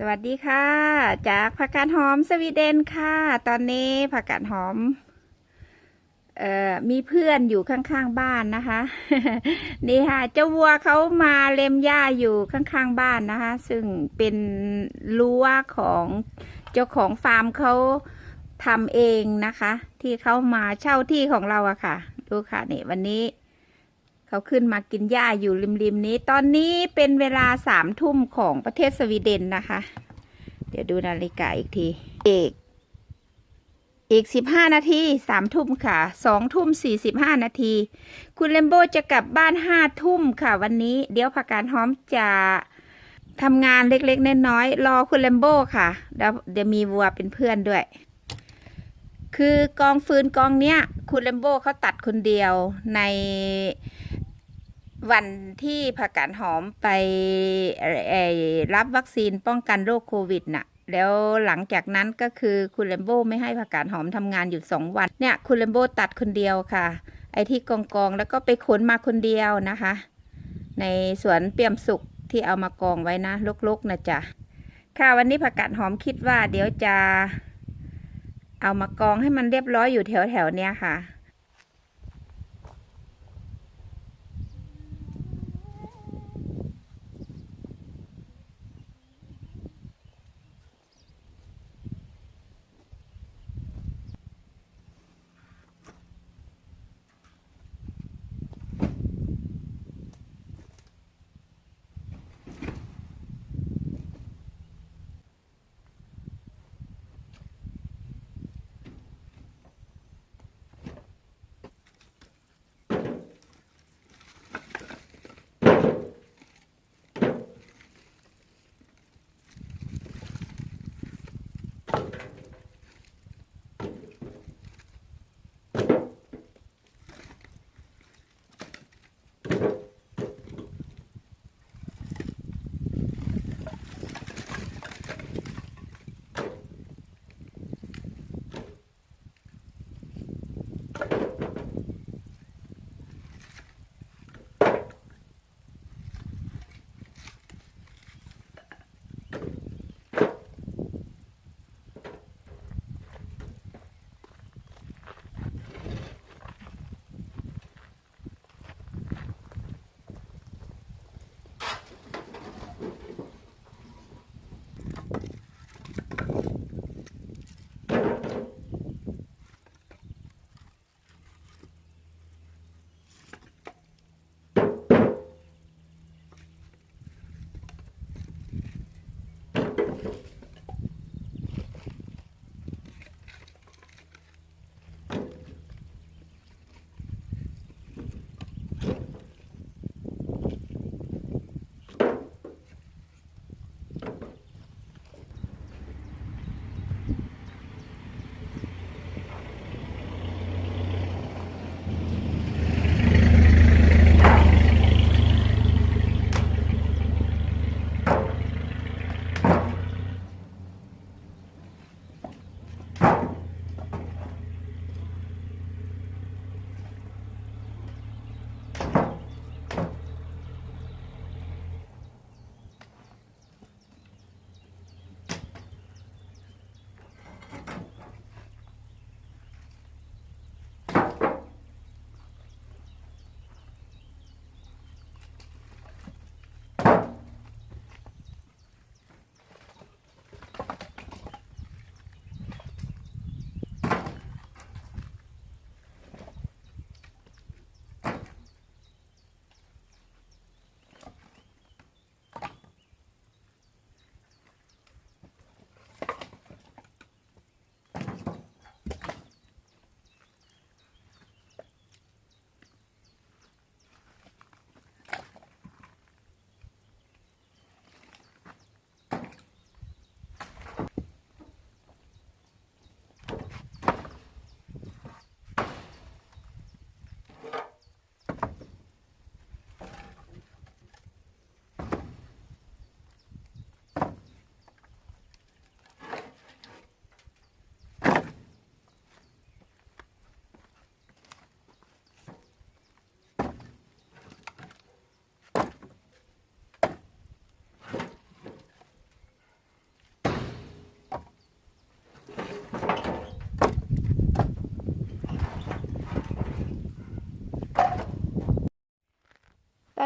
สวัสดีค่ะ จากผักกาดหอมสวีเดนค่ะ ตอนนี้ผักกาดหอม เอ่อมีเพื่อนอยู่ข้างๆบ้านนะคะ นี่ค่ะ เจ้าวัวเขามาเล็มหญ้าอยู่ข้างๆบ้านนะคะ ซึ่งเป็นรั้วของเจ้าของฟาร์มเขาทำเองนะคะ ที่เขามาเช่าที่ของเราอะค่ะ ดูค่ะนี่วันนี้ เขาขึ้นมากินหญ้าอยู่ริมๆนี้ ตอนนี้เป็นเวลาสามทุ่มของประเทศสวีเดนนะคะ เดี๋ยวดูนาฬิกาอีกทีอีกอีกสิบห้านาทีสามทุ่มค่ะสองทุ่มสี่สิบห้านาที คุณเลมโบจะกลับบ้านห้าทุ่มค่ะ วันนี้เดี๋ยวผักกาดหอมจะทำงานเล็กๆน้อยๆรอคุณเลมโบค่ะเดี๋ยวเดี๋ยวมีวัวเป็นเพื่อนด้วย คือกองฟืนกองเนี้ย คุณเลมโบเขาตัดคนเดียวใน วันที่ผักกาดหอมไปรับวัคซีนป้องกันโรคโควิดน่ะ แล้วหลังจากนั้นก็คือคุณเลมโบไม่ให้ผักกาดหอมทำงานอยู่สองวัน เนี่ยคุณเลมโบตัดคนเดียวค่ะ ไอ้ที่กองกองๆแล้วก็ไปขนมาคนเดียวนะคะ ในสวนเปี่ยมสุขที่เอามากองไว้นะลกๆนะจ๊ะค่ะวันนี้ผักกาดหอมคิดว่าเดี๋ยวจะเอามากองให้มันเรียบร้อยอยู่แถวๆเนี้ยค่ะ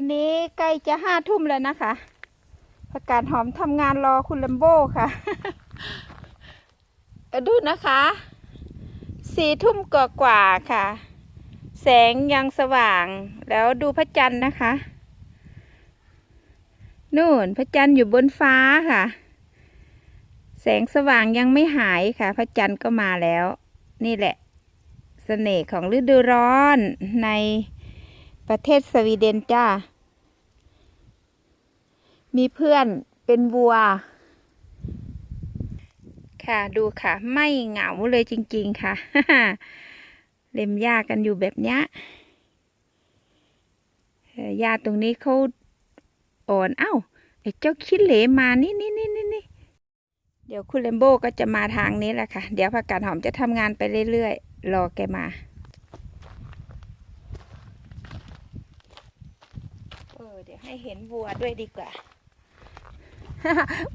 อนนี้ใกล้จะห้าทุ่มแล้วนะคะผักกาดหอมทำงานรอคุณลัมโบค่ะดูนะคะสี่ทุ่มกว่าๆค่ะ แสงยังสว่าง แล้วดูพระจันทร์นะคะ นู่นพระจันทร์อยู่บนฟ้าค่ะ แสงสว่างยังไม่หายค่ะ พระจันทร์ก็มาแล้ว นี่แหละเสน่ห์ของฤดูร้อนในประเทศสวีเดนจ้า มีเพื่อนเป็นวัว ค่ะดูค่ะ ไม่เหงาเลยจริง ๆ ค่ะ เล็มหญ้ากันอยู่แบบเนี้ยเอ่อหญ้าตรงนี้เขาอ่อนเอ้าไอ้เจ้าคิดเหลมานี่นี่นี่นี่นี่เดี๋ยวคุณเลมโบก็จะมาทางนี้แหละค่ะ เดี๋ยวผักกาดหอมจะทำงานไปเรื่อยๆ รอแกมา เออ เดี๋ยวให้เห็นวัวด้วยดีกว่า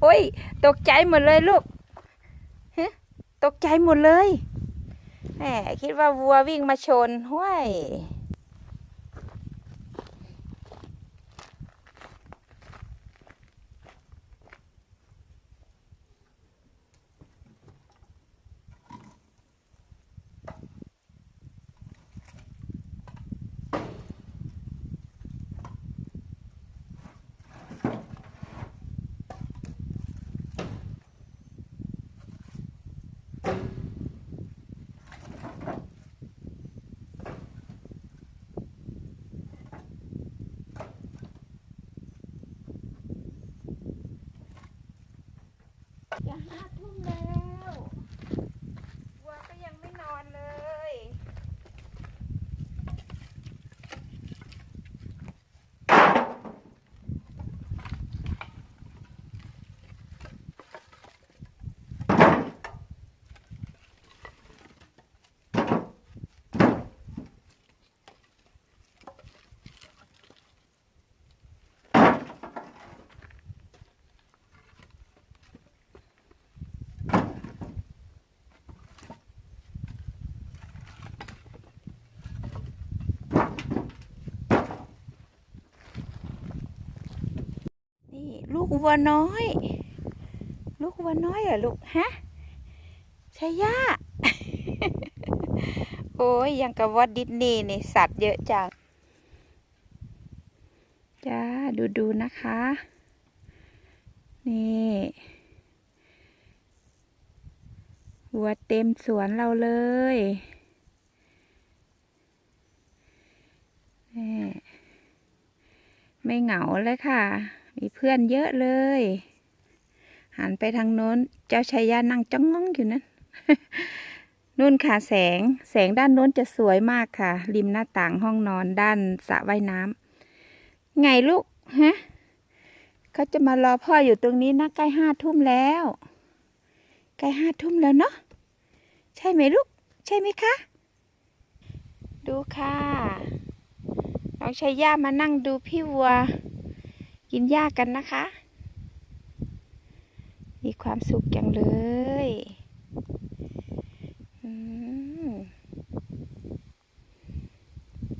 โอ้ย ตกใจหมดเลยลูกตกใจหมดเลย แหมคิดว่าวัววิ่งมาชนห้วยจะห้าทุ่มแล้ววัวก็ยังไม่นอนเลย นี่ ลูกวัวน้อย ลูกวัวน้อยเหรอลูกฮะใช่ย่าโอ้ยยังกับวอดดิสนีย์นี่สัตว์เยอะจังจ้าดูดูนะคะ นี่วัวเต็มสวนเราเลยนี่ไม่เหงาเลยค่ะ มีเพื่อนเยอะเลย หันไปทางโน้น เจ้าชายานั่งจ้องงองอยู่นั่นนู่นค่ะแสง แสงด้านโน้นจะสวยมากค่ะ ริมหน้าต่างห้องนอนด้านสระว่ายน้ำไงลูกฮะเขาจะมารอพ่ออยู่ตรงนี้นะใกล้ห้าทุ่มแล้ว ใกล้ห้าทุ่มแล้วเนาะใช่ไหมลูก ใช่ไหมคะ ดูค่ะน้องชายามานั่งดูพี่วัว กินหญ้ากันนะคะ มีความสุขจังเลย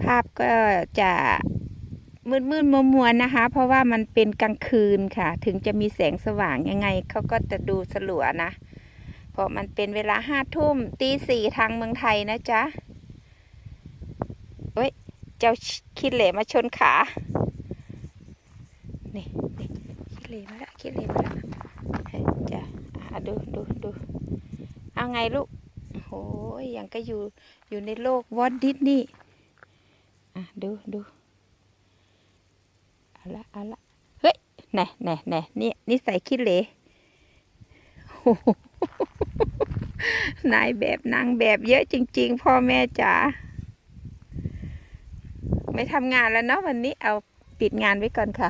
ภาพก็จะมืดมืดมัวมัวๆนะคะ เพราะว่ามันเป็นกลางคืนค่ะ ถึงจะมีแสงสว่างยังไงเขาก็จะดูสลัวนะ เพราะมันเป็นเวลาห้าทุ่มตีสี่ทางเมืองไทยนะจ๊ะเอ้ย เจ้าคิดเหล่มาชนขา นี่นี่คิดเล่มาแล้วคิดเล่มาแล้วจ้ะอะดูดูดูเอาไงลูกโอ้ยยังก็อยู่อยู่ในโลกวอดดิสนี่อะดูดูเอาละเอาละเฮ้ยแน่แน่แน่นี่นี่ใส่คิดเล่โอ้โหนายแบบนางแบบเยอะจริง ๆ พ่อแม่จ๋าไม่ทำงานแล้วเนาะวันนี้เอาปิดงานไว้ก่อนค่ะ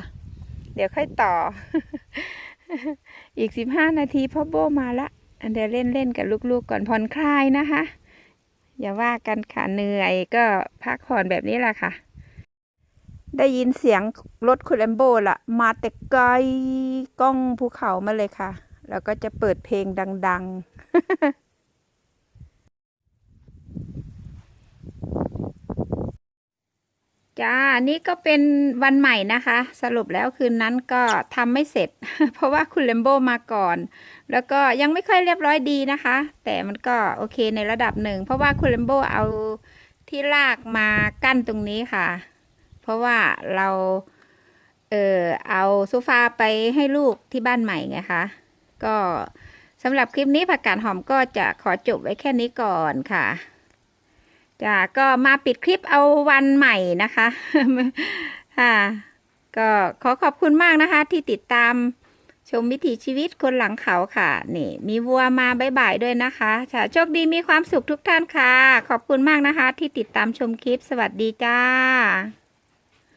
เดี๋ยวค่อยต่อ อีกสิบห้านาทีพ่อโบมาละเดี๋ยวเล่นเล่นกับลูกๆก่อนผ่อนคลายนะคะ อย่าว่ากันค่ะเหนื่อยก็พักผ่อนแบบนี้แหละค่ะ ได้ยินเสียงรถคุณแลมโบละมาแต่ไกลกล้องภูเขามาเลยค่ะ แล้วก็จะเปิดเพลงดัง ๆ จ้านี่ก็เป็นวันใหม่นะคะ สรุปแล้วคืนนั้นก็ทำไม่เสร็จ เพราะว่าคุณเลมโบมาก่อน แล้วก็ยังไม่ค่อยเรียบร้อยดีนะคะ แต่มันก็โอเคในระดับหนึ่ง เพราะว่าคุณเลมโบเอาที่ลากมากั้นตรงนี้ค่ะ เพราะว่าเราเออเอาโซฟาไปให้ลูกที่บ้านใหม่ไงคะ ก็สำหรับคลิปนี้ผักกาดหอมก็จะขอจบไว้แค่นี้ก่อนค่ะ จ้าก็มาปิดคลิปเอาวันใหม่นะคะค่ะก็ขอขอบคุณมากนะคะ ที่ติดตามชมวิถีชีวิตคนหลังเขาค่ะ นี่ มีวัวมาบ่ายๆด้วยนะคะค่ะโชคดีมีความสุขทุกท่านค่ะ ขอบคุณมากนะคะ ที่ติดตามชมคลิปสวัสดีจ้า